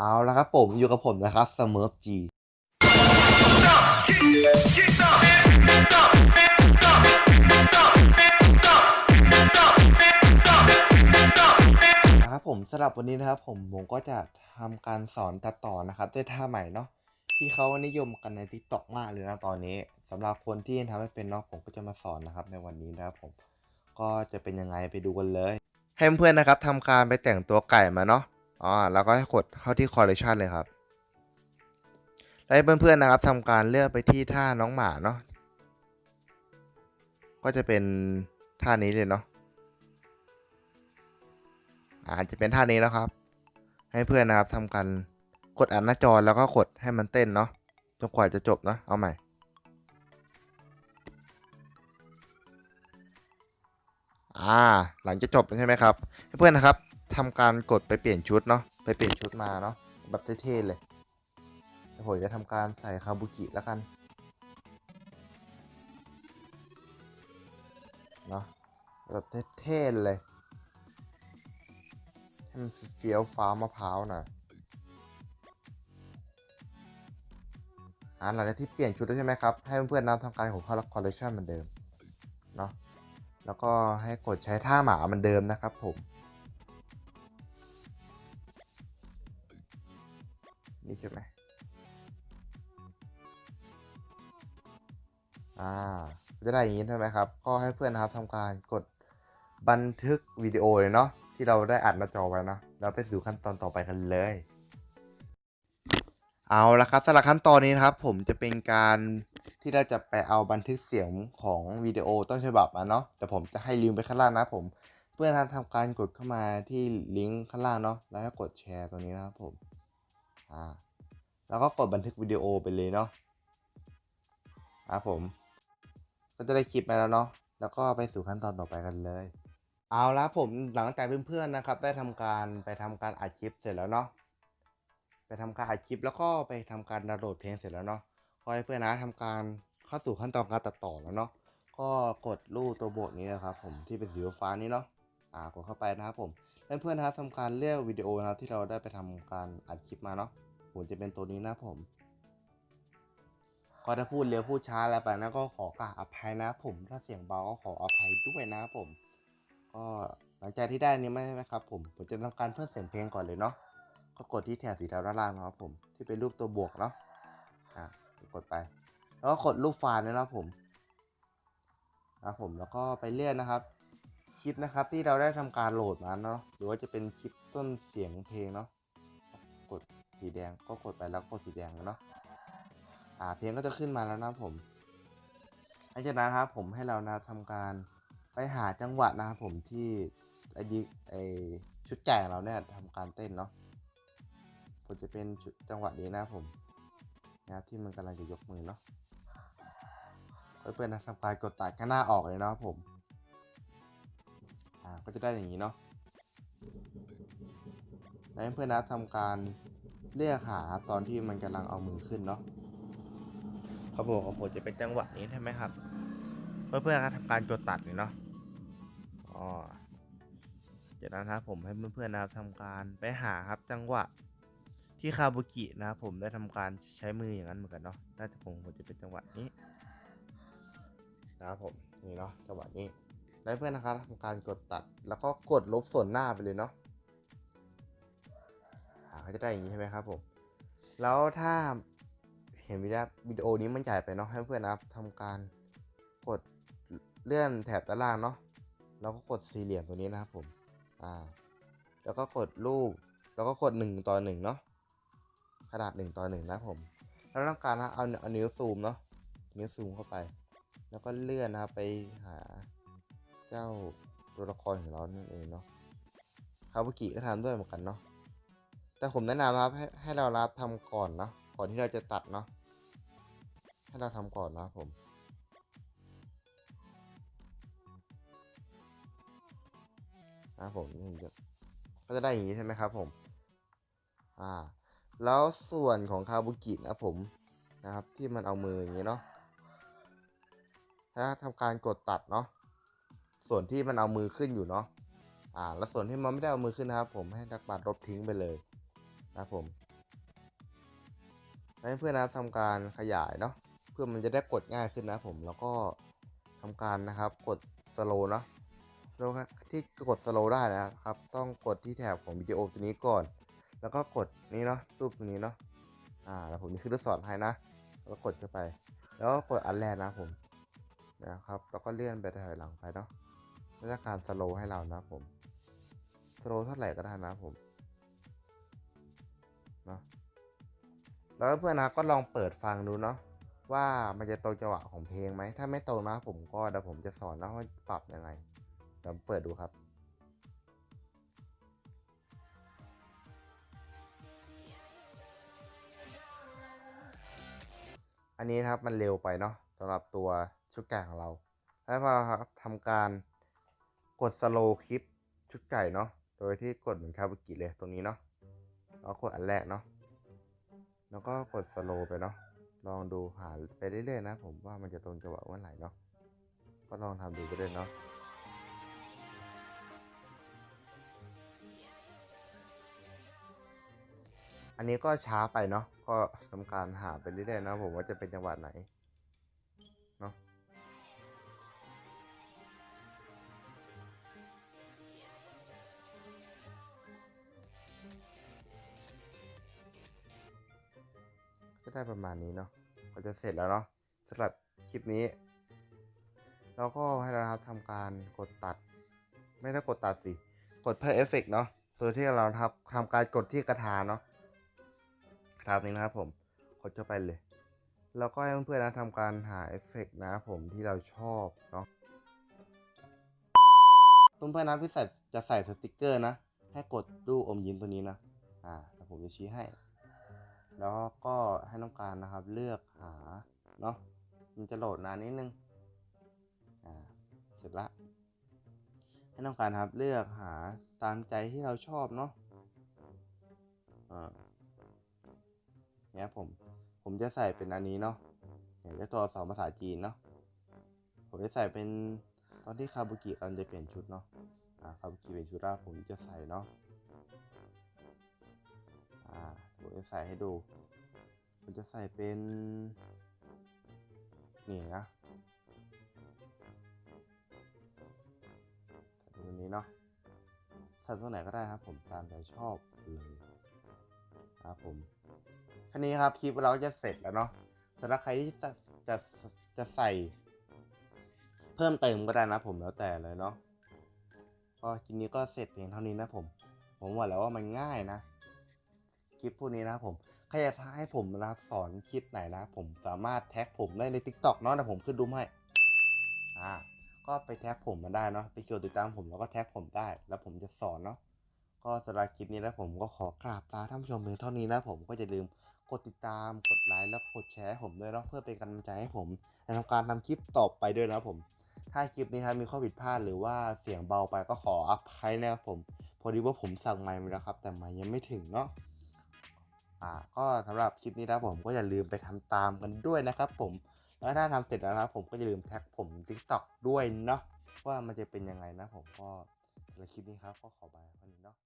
เอาละครับผมอยู่กับผมนะครับสมิร์ฟจีนะครับผมสำหรับวันนี้นะครับผมผมก็จะทำการสอนตัดต่อนะครับด้วยท่าใหม่เนาะที่เขานิยมกันใน t ิ k t o k มากเลยนะตอนนี้สำหรับคนที่ทำไม่เป็นเนาะผมก็จะมาสอนนะครับในวันนี้นะครับผมก็จะเป็นยังไงไปดูกันเลยให้เพื่อนๆนะครับทำการไปแต่งตัวไก่มาเนาะ อ๋อแล้วก็ให้กดเข้าที่ collection เลยครับแล้วให้เพื่อนๆนะครับทำการเลือกไปที่ท่าน้องหมาเนาะก็จะเป็นท่านี้เลยเนาะอาจจะเป็นท่านี้แล้วครับ ให้เพื่อนนะครับทำการกดอัดหน้าจอแล้วก็กดให้มันเต้นเนาะจนกว่าจะจบนะเอาใหม่อ่าหลังจะจบใช่ไหมครับให้เพื่อนนะครับ ทำการกดไปเปลี่ยนชุดเนาะไปเปลี่ยนชุดมาเนาะแบบเท่ๆเลยผมจะทำการใส่คาบุกิแล้วกันเนาะแบบเท่ๆเลยให้มันเฟี้ยวฟ้ามะพร้าวหน่อยอ่าหลังจากที่เปลี่ยนชุดแล้วใช่ไหมครับ ให้เพื่อนๆนำทำการของคอลคอลเลคชันเหมือนเดิมเนาะแล้วก็ให้กดใช้ท่าหมาเหมือนเดิมนะครับผม นี่ใช่ไหมอ่าจะได้อย่างนี้ใช่ไหมครับ ก็ให้เพื่อนนะครับทำการกดบันทึกวิดีโอเลยเนาะที่เราได้อัดหน้าจอไว้เนาะแล้วไปสู่ขั้นตอนต่อไปกันเลย เอาละครับสำหรับขั้นตอนนี้นะครับ ผมจะเป็นการที่เราจะไปเอาบันทึกเสียงของวิดีโอต้นฉบับมาเนาะแต่ผมจะให้ลิงก์ไปข้างล่างนะผมเพื่อนทำการกดเข้ามาที่ลิงก์ข้างล่างเนาะแล้วก็กดแชร์ตัวนี้นะครับผม อ่าแล้วก็กดบันทึกวิดีโอไปเลยเนาะอ่าผม ก็จะได้คลิปมาแล้วเนาะแล้วก็ไปสู่ขั้นตอนต่อไปกันเลย เอาละผมหลังจากเพื่อนๆนะครับ ได้ทำการไปทำการอัดคลิปเสร็จแล้วเนาะไปทำการอัดคลิปแล้วก็ไปทำการดาวน์โหลดเพลงเสร็จแล้วเนาะขอให้เพื่อนนะทำการเข้าสู่ขั้นตอนการตัดต่อแล้วเนาะก็กดรูปตัวบทนี้นะครับ ผมที่เป็นสีฟ้านี้เนาะากดเข้าไปนะครับผมแล้วเพื่อนนะครับทำการเลือกวิดีโอนะครับที่เราได้ไปทำการอัดคลิปมาเนาะผมจะเป็นตัวนี้นะผมก็ถ้าพูดเร็วพูดช้าอะไรไปนะก็ขอกราบอภัยนะผม ถ้าเสียงเบาก็ขออภัยด้วยนะผม ก็หลังจากที่ได้นี้ไม่ใช่ไหมครับผมผมจะทำการเพิ่มเสียงเพลงก่อนเลยเนาะก็กดที่แถบสีเทาด้านล่างนะครับผมที่เป็นรูปตัวบวกเนาะอ่ากดไป แล้วก็กดรูปไฟล์นะครับผมนะผมแล้วก็ไปเลื่อนนะครับ คลิปนะครับ ที่เราได้ทำการโหลดมาเนาะหรือว่าจะเป็นคลิปต้นเสียงเพลงเนาะกดสีแดงก็กดไปแล้วกดสีแดงเนาะอ่าเพลงก็จะขึ้นมาแล้วนะผมหลังจากนั้นครับผมให้เรานะทำการไปหาจังหวะนะครับผมที่ไอดีไอชุดแจกเราเนี่ยทำการเต้นเนาะผมจะเป็นชุดจังหวะนี้นะผมนะครับที่มันกำลังจะยกมือเนาะเพื่อนๆนะทำการกดตัดข้างหน้าออกเลยเนาะครับผม ก็จะได้อย่างนี้เนาะแล้วเพื่อนๆนะทำการเลือกหาตอนที่มันกำลังเอามือขึ้นเนาะขบอกว่าผมจะเป็นจังหวะนี้ใช่ไหมครับ เพื่อนๆก็ทำการกดตัดเลยเนาะอ๋อจากนั้นนะครับผมให้เพื่อนๆนะครับทำการไปหาครับจังหวะที่คาบุกินะครับผมได้ทำการใช้มืออย่างนั้นเหมือนกันเนาะน่าจะผมผมจะเป็นจังหวะนี้นะครับผมนี่เนาะจังหวะนี้ แล้เพื่อนนะครับทำการกดตัด แล้วก็กดลบส่วนหน้าไปเลยเนาะอ่าจะได้อย่างนี้ใช่ไหมครับผม แล้วถ้าเห็นวิดีโอนี้มันใหญ่ไปเนาะให้เพื่อนนะครับทำการกดเลื่อนแถบด้านล่างเนาะ แล้วก็กดสี่เหลี่ยมตัวนี้นะครับผม อ่า แล้วก็กดรูป แล้วก็กดหนึ่งต่อหนึ่งเนาะ ขนาดหนึ่งต่อหนึ่งนะผม แล้วต้องการนะเอาเอานิ้วซูมเนาะ นิ้วซูมเข้าไป แล้วก็เลื่อนนะครับไปหา เจ้าตัวละครของเรานั่นเองเนาะคาบุกิก็ทำด้วยเหมือนกันเนาะแต่ผมแนะนำนะครับให้ให้เรารับทำก่อนเนาะก่อนที่เราจะตัดเนาะให้เราทำก่อนนะผมนะผมนี่จะก็จะได้อย่างนี้ใช่ไหมครับผม อ่า แล้วส่วนของคาบุกินะผมนะครับที่มันเอามืออย่างนี้เนาะถ้าทำการกดตัดเนาะ ส่วนที่มันเอามือขึ้นอยู่เนาะอ่า แล้วส่วนที่มันไม่ได้เอามือขึ้นนะครับ ผมให้นักบัตรลบทิ้งไปเลยนะผมให้เพื่อนนะครับทำการขยายเนาะเพื่อมันจะได้กดง่ายขึ้นนะผมแล้วก็ทำการนะครับกดสโลเนาะแล้วที่กดสโลได้นะครับ ต้องกดที่แถบของวิดีโอตัวนี้ก่อน แล้วก็กดนี้เนาะรูปตรงนี้เนาะอ่าแล้วผมจะขึ้นลูกศรให้นะแล้วก็กดเข้าไป แล้วก็กดอันแรกนะผมนะครับ แล้วก็เลื่อนไปถอยหลังไปเนาะ แล้วจะการสโลว์ให้เรานะผมสโลว์เท่าไหร่ก็ได้นะผมเนาะแล้วเพื่อนนะก็ลองเปิดฟังดูเนาะว่ามันจะตรงจังหวะของเพลงไหม ถ้าไม่ตรงนะผมก็เดี๋ยวผมจะสอนนะว่าปรับยังไงเดี๋ยวเปิดดูครับอันนี้นะครับมันเร็วไปเนาะสำหรับตัวชุดไก่ของเรา แล้วพอเราทำการ กดสโลคลิปชุดไก่เนาะ โดยที่กดเหมือนคาบุกิเลยตรงนี้เนาะแล้วกดอันแรกเนาะ แล้วก็กดสโลไปเนาะ ลองดูหาไปเรื่อยๆนะ ผมว่ามันจะตรงจังหวะเมื่อไหร่เนาะ ก็ลองทำดูไปเลยเนาะอันนี้ก็ช้าไปเนาะ ก็ทำการหาไปเรื่อยๆนะผมว่าจะเป็นจังหวะไหน ก็ได้ประมาณนี้เนาะก็จะเสร็จแล้วเนาะสำหรับคลิปนี้ แล้วก็ให้เรานะครับทำการกดตัด ไม่ได้กดตัดสิ กดเพิ่มเอฟเฟกเนาะตัวที่เราทำทำการกดที่กระทาเนาะกระทานี้นะครับผมกดเข้าไปเลย แล้วก็ให้เพื่อนๆนะทำการหาเอฟเฟกนะครับผมที่เราชอบเนาะเพื่อนๆนะที่ใส่จะใส่สติกเกอร์นะให้กดรูอมยิ้มตัวนี้นะ อ่าแล้วผมจะชี้ให้ แล้วก็ให้ต้องการนะครับเลือกหาเนาะมันจะโหลดนานนิดนึงอ่าเสร็จละให้ต้องการครับเลือกหาตามใจที่เราชอบเนาะอ่าเนี่ยผมผมจะใส่เป็นอันนี้เนาะเนี่ยจะตัวสองภาษาจีนเนาะผมจะใส่เป็นตอนที่คาบุกิกำลังจะเปลี่ยนชุดเนาะอ่าคาบุกิเปลี่ยนชุดแล้วผมจะใส่เนาะอ่า ผมจะใส่ให้ดู ผมจะใส่เป็น นี่นะใส่ตรงนี้เนาะใส่ตรงไหนก็ได้ครับ ผมตามใจชอบเลยครับผมแค่นี้ครับคลิปเราจะเสร็จแล้วเนาะสำหรับใครที่จะจะจะใส่ เพิ่มเติมก็ได้นะผมแล้วแต่เลยเนาะก็คลิปนี้ก็เสร็จเพียงเท่านี้นะผม ผมบอกแล้วว่ามันง่ายนะ คลิปพวกนี้นะครับผมใครอยากให้ผมนะสอนคลิปไหนนะผมสามารถแท็กผมได้ใน t ิ k t o k เนาะแต่ผมขึ้นดูให้อ่าก็ไปแท็กผมมาได้เนาะไปกดติดตามผมแล้วก็แท็กผมได้ แล้วผมจะสอนเนาะก็สำหรับคลิปนี้แล้วผมก็ขอกราบลาท่านผู้ชมเพียงเท่านี้นะผมก็อย่าลืมกดติดตามกดไลค์แล้วกดแชร์ผมด้วยเนาะเพื่อเป็นกำลังใจให้ผมในทำการทำคลิปต่อไปด้วยนะผม ถ้าคลิปนี้ครับมีข้อผิดพลาดหรือว่าเสียงเบาไปก็ขออภัยนะครับผม พอดีว่าผมสั่งไมค์มาแล้วครับ แต่ไมค์ยังไม่ถึงเนาะ อ่าก็สำหรับคลิปนี้นะผมก็อย่าลืมไปทำตามกันด้วยนะครับผมแล้วถ้าทำเสร็จแล้วนะครับผมก็อย่าลืมแท็กผม t ิ k t o k ด้วยเนาะว่ามันจะเป็นยังไงนะผมก็สำหรับคลิปนี้ครับก็ขอบายคนนี้เนาะ